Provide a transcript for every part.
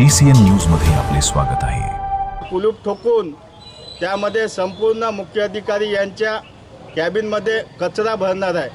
T C N न्यूजमध्ये आपले स्वागत आहे. कुलूप ठोकून त्यामध्ये संपूर्ण मुख्य अधिकारी यांच्या कॅबिनमध्ये कचरा भरणार आहे.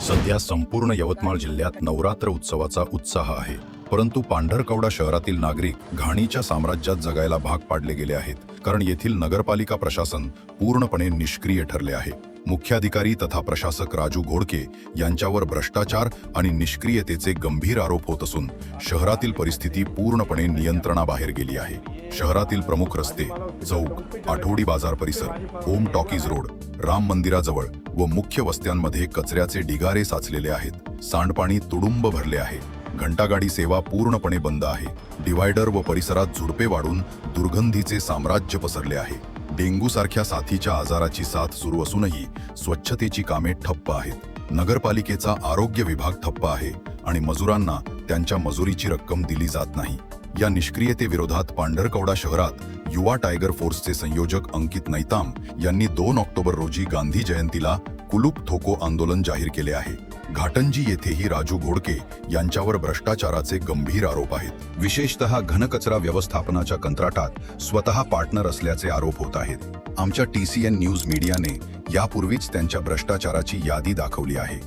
सध्या संपूर्ण यवतमाळ जिल्ह्यात नवरात्र उत्सवाचा उत्साह आहे. परंतु पांढरकवडा शहरातील नागरिक घाणीच्या साम्राज्यात जगायला भाग पाडले गेले आहेत. कारण येथील नगरपालिका प्रशासन पूर्णपणे निष्क्रिय ठरले आहे. मुख्याधिकारी तथा प्रशासक राजू घोडके यांच्यावर भ्रष्टाचार आणि निष्क्रियतेचे गंभीर आरोप होत असून शहरातील परिस्थिती पूर्णपणे नियंत्रणाबाहेर गेली आहे. शहरातील प्रमुख रस्ते चौक आठवडी बाजार परिसर ओम टॉकीज रोड राम मंदिराजवळ व मुख्य वस्त्यांमध्ये कचऱ्याचे ढिगारे साचलेले आहेत. सांडपाणी तुडुंब भरले आहे. घंटागाडी सेवा पूर्णपणे बंद आहे. डिवायडर व परिसरात झुडपे वाढून दुर्गंधीचे साम्राज्य पसरले आहे. डेंग्यू सारख्या साथीच्या आजाराची साथ सुरू असूनही स्वच्छतेची कामे ठप्प आहेत. नगरपालिकेचा आरोग्य विभाग ठप्प आहे आणि मजुरांना त्यांच्या मजुरीची रक्कम दिली जात नाही. या निष्क्रियतेविरोधात पांढरकवडा शहरात युवा टायगर फोर्सचे संयोजक अंकित नैताम यांनी दोन ऑक्टोबर रोजी गांधी जयंतीला कुलूप थोको आंदोलन जाहीर केले आहे. घाटंजी येथेही राजू घोडके यांच्यावर भ्रष्टाचाराचे गंभीर आरोप आहेत. विशेषतः घनकचरा व्यवस्थापनाच्या कंत्राटात स्वतः पार्टनर असल्याचे आरोप होत आहेत. आमच्या टीसीएन न्यूज मीडियाने यापूर्वीच त्यांच्या भ्रष्टाचाराची यादी दाखवली आहे.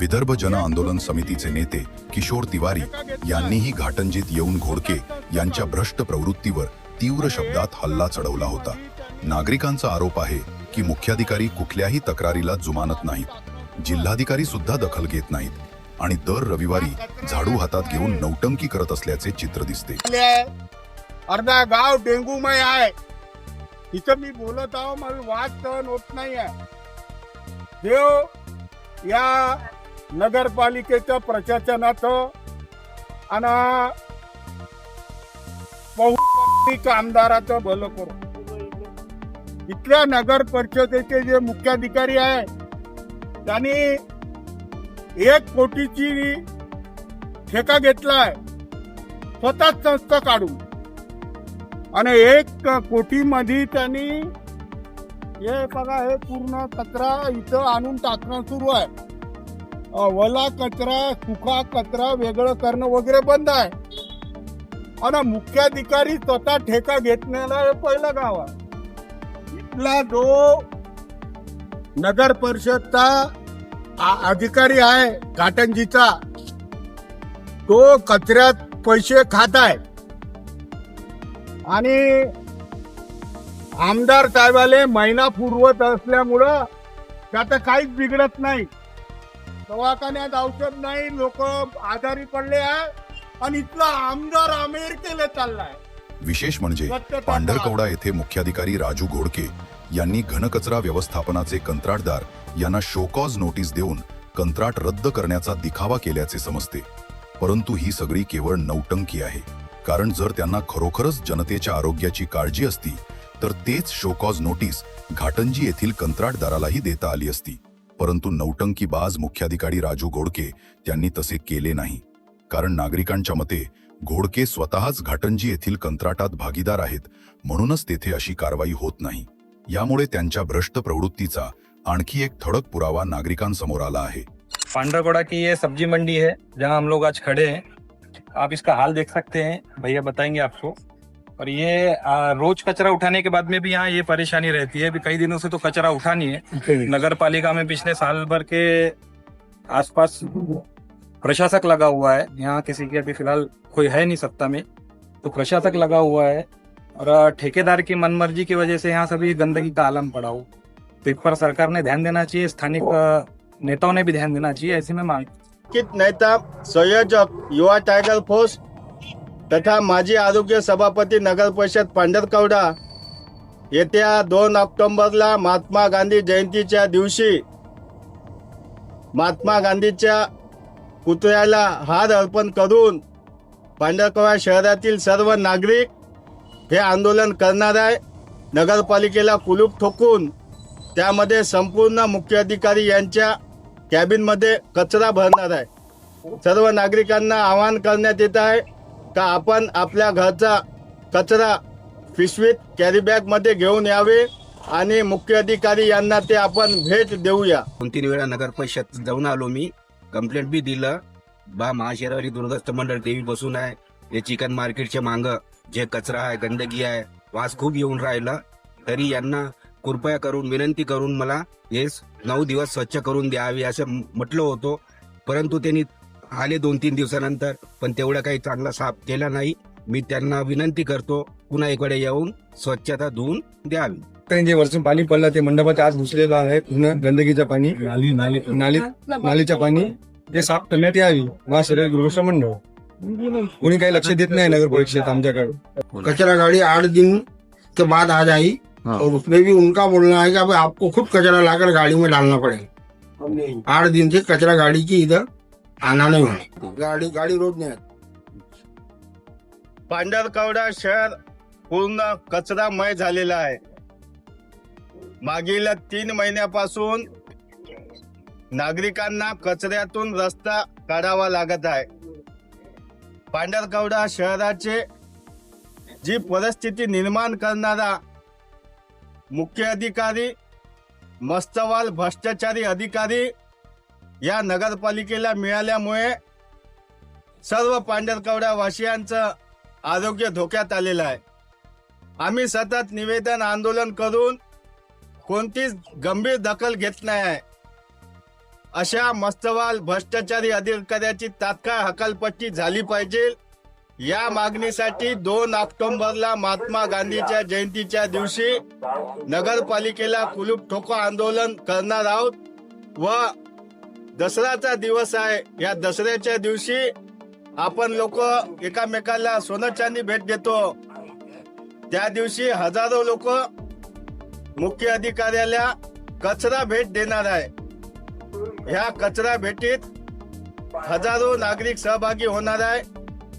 विदर्भ जन आंदोलन समितीचे नेते किशोर तिवारी यांनीही घाटंजीत येऊन घोडके यांच्या भ्रष्ट प्रवृत्तीवर तीव्र शब्दात हल्ला चढवला होता. नागरिकांचा आरोप आहे की मुख्याधिकारी कुठल्याही तक्रारीला जुमानत नाहीत. जिल्हाधिकारी सुद्धा दखल घेत नाहीत. आणि दर रविवारी झाडू हातात घेऊन नौटंकी करत असल्याचे चित्र दिसते. अर्धा गाव डेंगूमय आहे. इथं मी बोलत आहो मला वाद सहन होत नाही आहे देव हो, या नगरपालिकेच्या प्रशासनाचं आणि बहुतेक आमदाराचं भलं करू. इथल्या नगर परिषदेचे जे मुख्याधिकारी आहे त्यांनी एक कोटीची ठेका घेतलाय. स्वतःच संस्था काढून. आणि एक कोटी मध्ये त्यांनी हे बघा हे पूर्ण कचरा इथं आणून टाकणं सुरू आहे. वला कचरा सुखा कचरा वेगळं करणं वगैरे बंद आहे. आणि मुख्याधिकारी स्वतः ठेका घेतलेला हे पहिलं गाव आहे. आपला जो नगर परिषदचा आ- अधिकारी आहे घाटंजीचा तो कचऱ्यात पैसे खात आहे. आणि आमदार साहेबाले महिना पुरवत असल्यामुळं त्याचं काहीच बिघडत नाही. दवाखान्यात औषध नाही लोक आजारी पडले आहे. आणि इथला आमदार अमेरिकेला चाललाय. विशेष म्हणजे पांढरकवडा येथे मुख्याधिकारी राजू घोडके यांनी घनकचरा व्यवस्थापनाचे कंत्राटदार यांना शोकॉज नोटीस देऊन कंत्राट रद्द करण्याचा दिखावा केल्याचे समजते. परंतु ही सगळी केवळ नौटंकी आहे. कारण जर त्यांना खरोखरच जनतेच्या आरोग्याची काळजी असती तर तेच शोकॉज नोटीस घाटंजी येथील कंत्राटदारालाही देता आली असती. परंतु नौटंकी बाज मुख्याधिकारी राजू घोडके त्यांनी तसे केले नाही. कारण नागरिकांच्या मते घोडके स्वतःच घाटंजी येथील कंत्राटात भागीदार आहेत म्हणूनच तेथे अशी कारवाई होत नाही. यामुळे त्यांच्या भ्रष्ट प्रवृत्तीचा आणखी एक ठळक पुरावा नागरिकांसमोर आला आहे. पांडरगोड़ा की ये सब्जी मंडी है जहां हम लोग आज खड़े हैं। आप इसका हाल देख सकते हैं भैया बताएंगे आपको। और ये आ, रोज कचरा उठाने के बाद में भी यहाँ ये परेशानी रहती है। अभी कई दिनों से तो कचरा उठा नहीं है। नगर पालिका में पिछले साल भर के आसपास प्रशासक लगा हुआ है। यहाँ किसी के अभी फ़िलहाल कोई है नहीं सत्ता में। तो प्रशासक लगा हुआ है और ठेकेदार की मनमर्जी की वजह से यहाँ सभी गंदगी का आलम पड़ा हो। तो इस पर सरकार ने ध्यान देना चाहिए, स्थानिक नेताओं ने भी ध्यान देना चाहिए, ऐसे में मांग कित नेता संयोजक, युवा टायगर फोर्स तथा माजी आरोग्य सभापती नगर परिषद पांढरकवडा येत्या दोन ऑक्टोबरला महात्मा गांधी जयंतीच्या दिवशी, महात्मा गांधीच्या पुतळ्याला हार अर्पण करून पांढरकवा शहरातील सर्व नागरिक हे आंदोलन करणार आहे. नगरपालिकेला कुलूप ठोकून त्यामध्ये संपूर्ण मुख्य अधिकारी यांच्या कॅबिनमध्ये कचरा भरणार आहे. सर्व नागरिकांना आवाहन करण्यात येत आहे का आपण आपल्या घरचा कचरा पिशवीत कॅरीबॅगमध्ये घेऊन यावे आणि मुख्य अधिकारी यांना ते आपण भेट देऊया. दोन तीन वेळा नगर परिषद जाऊन आलो मी. कंप्लेंट बी दिलं. बा महाशहरावरी दुर्गस्त मंडळ देवी बसून आहे. हे चिकन मार्केटच्या मांग जे कचरा आहे गंदगी आहे वास खूप येऊन राहिला. तरी यांना कृपया करून विनंती करून मला हे नऊ दिवस स्वच्छ करून द्यावी असं म्हटलं होतं. परंतु त्यांनी आले दोन तीन दिवसानंतर पण तेवढं काही चांगला साफ केला नाही. मी त्यांना विनंती करतो पुन्हा इकडे येऊन स्वच्छता धुवून द्यावी. जे वरचं पाणी पडलं ते मंडपाच्या आज घुसलेलं आहे पूर्ण गंदगीचं पाणी. नाली नाली. नाली नालीचं पाणी. ते साफ करण्यात यावी महाशरीर गृहस्थ मंडळ. कोणी काही लक्ष देत नाही नगर परिषद आमच्याकडे. कचरा गाड़ी आठ दिन के बाद आ जाई और उसमें भी उनका बोलना है कि अब आपको खुद कचरा लाकर गाड़ी में डालना पड़ेगा। आठ दिन से कचरा गाड़ी की इधर आना नहीं होने। गाड़ी गाड़ी रोज नहीं आती पांढरकवडा शहर पूर्ण कचरामय झालेला आहे. मागील तीन महिन्यापासून नागरिकांना कचऱ्यातून रस्ता काढावा लागत आहे. पांढरकवडा शहराचे जी परिस्थिती निर्माण करणारा मुख्य अधिकारी मस्तवाल भ्रष्टाचारी अधिकारी या नगरपालिकेला मिळाल्यामुळे सर्व पांढरकवडा वासियांचं आरोग्य धोक्यात आलेलं आहे. आम्ही सतत निवेदन आंदोलन करून कोणतीच गंभीर दखल घेत नाही. अशा मस्तवाल भ्रष्टाचारी अधिकाऱ्याची तात्काळ हकालपट्टी झाली पाहिजे. या मागणीसाठी दोन ऑक्टोबरला महात्मा गांधीच्या जयंतीच्या दिवशी नगरपालिकेला कुलूप ठोको आंदोलन करणार आहोत. व दसऱ्याचा दिवस आहे. या दसऱ्याच्या दिवशी आपण लोक एकामेकाला सोनं चांदी भेट देतो. त्या दिवशी हजारो लोक मुख्य अधिकाऱ्याला कचरा भेट देणार आहे. ह्या कचरा भेटीत हजारो नागरिक सहभागी होणार आहे.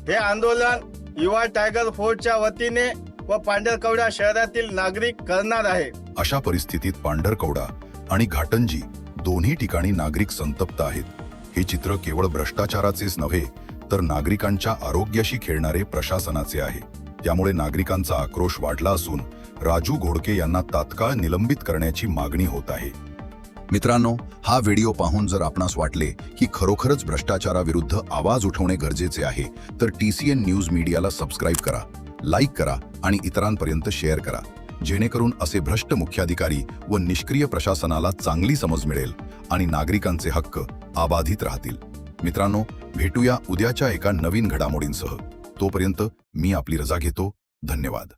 हे आंदोलन युवा टायगर फोर्सच्या वतीने व पांढरकवडा शहरातील नागरिक करणार आहे. अशा परिस्थितीत पांढरकवडा आणि घाटंजी दोन्ही ठिकाणी नागरिक संतप्त आहेत. हे चित्र केवळ भ्रष्टाचाराचेच नव्हे तर नागरिकांच्या आरोग्याशी खेळणारे प्रशासनाचे आहे. त्यामुळे नागरिकांचा आक्रोश वाढला असून राजू घोडके यांना तात्काळ निलंबित करण्याची मागणी होत आहे. मित्रांनो हा व्हिडिओ पाहून जर आपणास वाटले की खरोखरच भ्रष्टाचाराविरुद्ध आवाज उठवणे गरजेचे आहे तर टी सी एन न्यूज मीडियाला सबस्क्राईब करा लाईक करा आणि इतरांपर्यंत शेअर करा. जेणेकरून असे भ्रष्ट मुख्याधिकारी व निष्क्रिय प्रशासनाला चांगली समज मिळेल आणि नागरिकांचे हक्क आबाधित राहतील. मित्रांनो भेटूया उद्याच्या एका नवीन घडामोडींसह. तोपर्यंत मी आपली रजा घेतो. धन्यवाद.